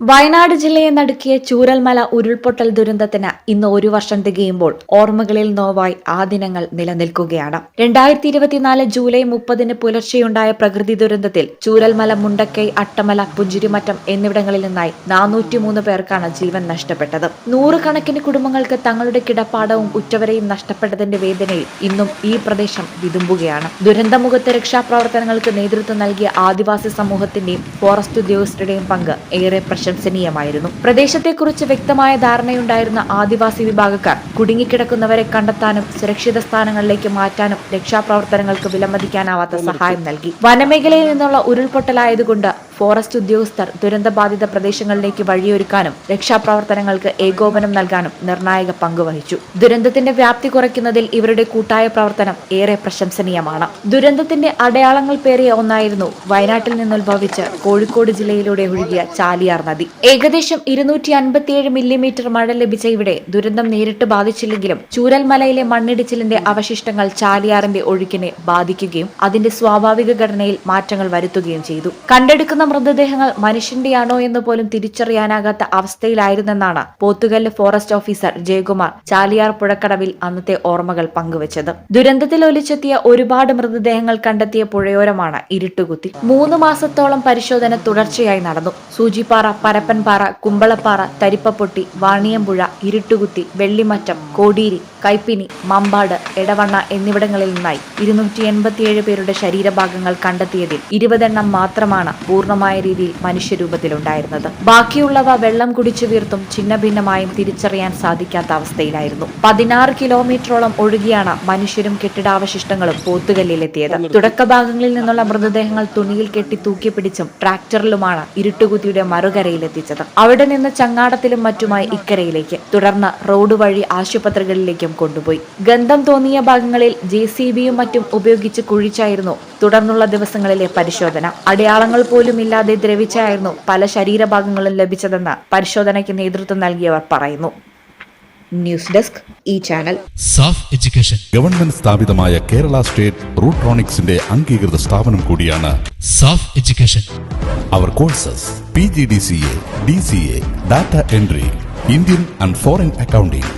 വയനാട് ജില്ലയെ നടുക്കിയ ചൂരൽമല ഉരുൾപൊട്ടൽ ദുരന്തത്തിന് ഇന്ന് ഒരു വർഷം തികയുമ്പോൾ ഓർമ്മകളിൽ നോവായി ആ ദിനങ്ങൾ നിലനിൽക്കുകയാണ്. രണ്ടായിരത്തി ഇരുപത്തിനാല് ജൂലൈ മുപ്പതിന് പുലർച്ചെയുണ്ടായ പ്രകൃതി ദുരന്തത്തിൽ ചൂരൽമല മുണ്ടക്കൈ അട്ടമല പുഞ്ചിരിമറ്റം എന്നിവിടങ്ങളിൽ നിന്നായി നാനൂറ്റിമൂന്ന് പേർക്കാണ് ജീവൻ നഷ്ടപ്പെട്ടത്. നൂറുകണക്കിന് കുടുംബങ്ങൾക്ക് തങ്ങളുടെ കിടപ്പാടവും ഉറ്റവരെയും നഷ്ടപ്പെട്ടതിന്റെ വേദനയിൽ ഇന്നും ഈ പ്രദേശം വിതുമ്പുകയാണ്. ദുരന്തമുഖത്ത് രക്ഷാപ്രവർത്തനങ്ങൾക്ക് നേതൃത്വം നൽകിയ ആദിവാസി സമൂഹത്തിന്റെയും ഫോറസ്റ്റ് ഉദ്യോഗസ്ഥരുടെയും പങ്ക് ഏറെ പ്രശംസനീയമായിരുന്നു. പ്രദേശത്തെക്കുറിച്ച് വ്യക്തമായ ധാരണയുണ്ടായിരുന്ന ആദിവാസി വിഭാഗക്കാർ കുടുങ്ങിക്കിടക്കുന്നവരെ കണ്ടെത്താനും സുരക്ഷിത സ്ഥാനങ്ങളിലേക്ക് മാറ്റാനും രക്ഷാപ്രവർത്തനങ്ങൾക്ക് വിലമതിക്കാനാവാത്ത സഹായം നൽകി. വനമേഖലയിൽ നിന്നുള്ള ഉരുൾപൊട്ടലായതുകൊണ്ട് ഫോറസ്റ്റ് ഉദ്യോഗസ്ഥർ ദുരന്തബാധിത പ്രദേശങ്ങളിലേക്ക് വഴിയൊരുക്കാനും രക്ഷാപ്രവർത്തനങ്ങൾക്ക് ഏകോപനം നൽകാനും നിർണായക പങ്കുവഹിച്ചു ദുരന്തത്തിന്റെ വ്യാപ്തി കുറയ്ക്കുന്നതിൽ ഇവരുടെ കൂട്ടായ പ്രവർത്തനം ഏറെ പ്രശംസനീയമാണ്. ദുരന്തത്തിന്റെ അടയാളങ്ങൾ പേറിയ ഒന്നായിരുന്നു വയനാട്ടിൽ നിന്നുത്ഭവിച്ച് കോഴിക്കോട് ജില്ലയിലൂടെ ഒഴുകിയ ചാലിയാർ നദി. ഏകദേശം ഇരുന്നൂറ്റി അൻപത്തിയേഴ് മില്ലിമീറ്റർ മഴ ലഭിച്ച ഇവിടെ ദുരന്തം നേരിട്ട് ബാധിച്ചില്ലെങ്കിലും ചൂരൽമലയിലെ മണ്ണിടിച്ചിലിന്റെ അവശിഷ്ടങ്ങൾ ചാലിയാറിന്റെ ഒഴുക്കിനെ ബാധിക്കുകയും അതിന്റെ സ്വാഭാവിക ഘടനയിൽ മാറ്റങ്ങൾ വരുത്തുകയും ചെയ്തു. കണ്ടെടുക്കുന്ന മൃതദേഹങ്ങൾ മനുഷ്യന്റെയാണോ എന്ന് പോലും തിരിച്ചറിയാനാകാത്ത അവസ്ഥയിലായിരുന്നെന്നാണ് പോത്തുകല്ല് ഫോറസ്റ്റ് ഓഫീസർ ജയകുമാർ ചാലിയാർ പുഴക്കടവിൽ അന്നത്തെ ഓർമ്മകൾ പങ്കുവച്ചത്. ദുരന്തത്തിൽ ഒലിച്ചെത്തിയ ഒരുപാട് മൃതദേഹങ്ങൾ കണ്ടെത്തിയ പുഴയോരമാണ് ഇരുട്ടുകുത്തി. മൂന്ന് മാസത്തോളം പരിശോധന തുടർച്ചയായി നടന്നു. സൂചിപ്പാറ പരപ്പൻപാറ കുമ്പളപ്പാറ തരിപ്പപ്പൊട്ടി വാണിയമ്പുഴ ഇരുട്ടുകുത്തി വെള്ളിമറ്റം കോടീരി കൈപ്പിനി മമ്പാട് എടവണ്ണ എന്നിവിടങ്ങളിൽ നിന്നായി ഇരുന്നൂറ്റി എൺപത്തിയേഴ് പേരുടെ ശരീരഭാഗങ്ങൾ കണ്ടെത്തിയതിൽ ഇരുപതെണ്ണം മാത്രമാണ് പൂർണമായ രീതിയിൽ മനുഷ്യരൂപത്തിലുണ്ടായിരുന്നത്. ബാക്കിയുള്ളവ വെള്ളം കുടിച്ചു വീർത്തും ഛിന്നഭിന്നമായും തിരിച്ചറിയാൻ സാധിക്കാത്ത അവസ്ഥയിലായിരുന്നു. പതിനാറ് കിലോമീറ്ററോളം ഒഴുകിയാണ് മനുഷ്യരും കെട്ടിടാവശിഷ്ടങ്ങളും പോത്തുകല്ലിലെത്തിയത്. തുടക്കഭാഗങ്ങളിൽ നിന്നുള്ള മൃതദേഹങ്ങൾ തുണിയിൽ കെട്ടി തൂക്കിപ്പിടിച്ചും ട്രാക്ടറിലുമാണ് ഇരുട്ടുകുത്തിയുടെ മറുകരയിലെത്തിച്ചത്. അവിടെ നിന്ന് ചങ്ങാടത്തിലും മറ്റുമായി ഇക്കരയിലേക്ക്. തുടർന്ന് റോഡ് വഴി ആശുപത്രികളിലേക്കും കൊണ്ടുപോയി. ഗന്ധം തോന്നിയ ഭാഗങ്ങളിൽ ജെ സി ബിയും മറ്റും ഉപയോഗിച്ച് കുഴിച്ചായിരുന്നു തുടർന്നുള്ള ദിവസങ്ങളിലെ പരിശോധന. അടയാളങ്ങൾ പോലും ഇല്ലാതെ ദ്രവിച്ചായിരുന്നു പല ശരീരഭാഗങ്ങളും ലഭിച്ചതെന്ന് പരിശോധനയ്ക്ക് നേതൃത്വം നൽകിയവർ പറയുന്നു. ന്യൂസ് ഡെസ്ക് ഈ ചാനൽ. SAF education. ഗവൺമെന്റ് സ്ഥാപിതമായ കേരള സ്റ്റേറ്റ് റൂട്രോണിക്സിന്റെ അംഗീകൃത സ്ഥാപനം കൂടിയാണ് SAFF education. Our courses P G D C A D C A data entry Indian and foreign accounting.